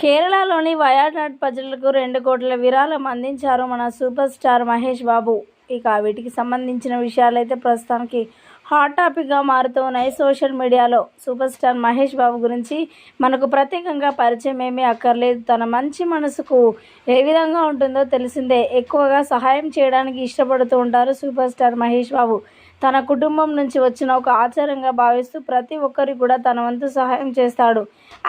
కేరళలోని వయనాడ్ ప్రజలకు రెండు కోట్ల విరాళం అందించారు మన సూపర్ స్టార్ మహేష్ బాబు. ఇక వీటికి సంబంధించిన విషయాలైతే ప్రస్తుతానికి హాట్ టాపిక్గా మారుతూ ఉన్నాయి సోషల్ మీడియాలో. సూపర్ స్టార్ మహేష్ బాబు గురించి మనకు ప్రత్యేకంగా పరిచయం ఏమీ అక్కర్లేదు. తన మంచి మనసుకు ఏ విధంగా ఉంటుందో తెలిసిందే. ఎక్కువగా సహాయం చేయడానికి ఇష్టపడుతూ ఉంటారు సూపర్ స్టార్ మహేష్ బాబు. తన కుటుంబం నుంచి వచ్చిన ఒక ఆచారంగా భావిస్తూ ప్రతి ఒక్కరికి కూడా తన వంతు సహాయం చేస్తాడు.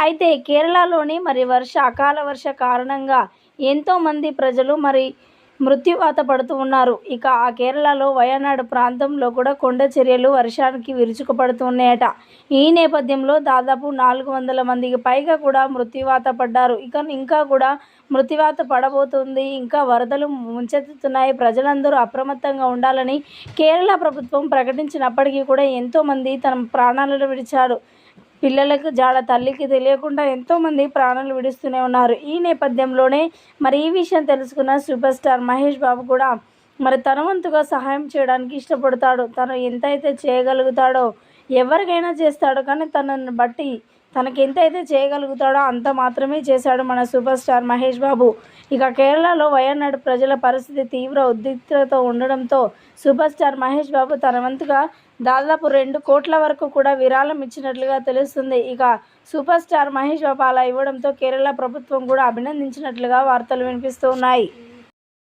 అయితే కేరళలోని మరి వర్ష అకాల వర్ష కారణంగా ఎంతోమంది ప్రజలు మరి మృత్యువాత పడుతూ ఉన్నారు. ఇక ఆ కేరళలో వయనాడు ప్రాంతంలో కూడా కొండ చర్యలు వర్షానికి విరుచుకుపడుతున్నాయట. ఈ నేపథ్యంలో దాదాపు నాలుగు వందల మందికి పైగా కూడా మృత్యువాత పడ్డారు. ఇక ఇంకా కూడా మృత్యువాత పడబోతుంది. ఇంకా వరదలు ముంచెత్తుతున్నాయి. ప్రజలందరూ అప్రమత్తంగా ఉండాలని కేరళ ప్రభుత్వం ప్రకటించినప్పటికీ కూడా ఎంతోమంది తన ప్రాణాలను విడిచారు. పిల్లలకు జాడ తల్లికి తెలియకుండా ఎంతోమంది ప్రాణాలు విడుస్తూనే ఉన్నారు. ఈ నేపథ్యంలోనే మరి ఈ విషయం తెలుసుకున్న సూపర్ స్టార్ మహేష్ బాబు కూడా మరి తన వంతుగా సహాయం చేయడానికి ఇష్టపడతాడు. తను ఎంతైతే చేయగలుగుతాడో ఎవరికైనా చేస్తాడు కానీ తనని బట్టి తనకి ఎంతైతే చేయగలుగుతాడో అంత మాత్రమే చేశాడు మన సూపర్ స్టార్ మహేష్ బాబు. ఇక కేరళలో వయనాడు ప్రజల పరిస్థితి తీవ్ర ఉద్రిక్తతో ఉండడంతో సూపర్ స్టార్ మహేష్ బాబు తన వంతుగా దాదాపు రెండు కోట్ల వరకు కూడా విరాళం ఇచ్చినట్లుగా తెలుస్తుంది. ఇక సూపర్ స్టార్ మహేష్ బాబు అలా ఇవ్వడంతో కేరళ ప్రభుత్వం కూడా అభినందించినట్లుగా వార్తలు వినిపిస్తూ ఉన్నాయి.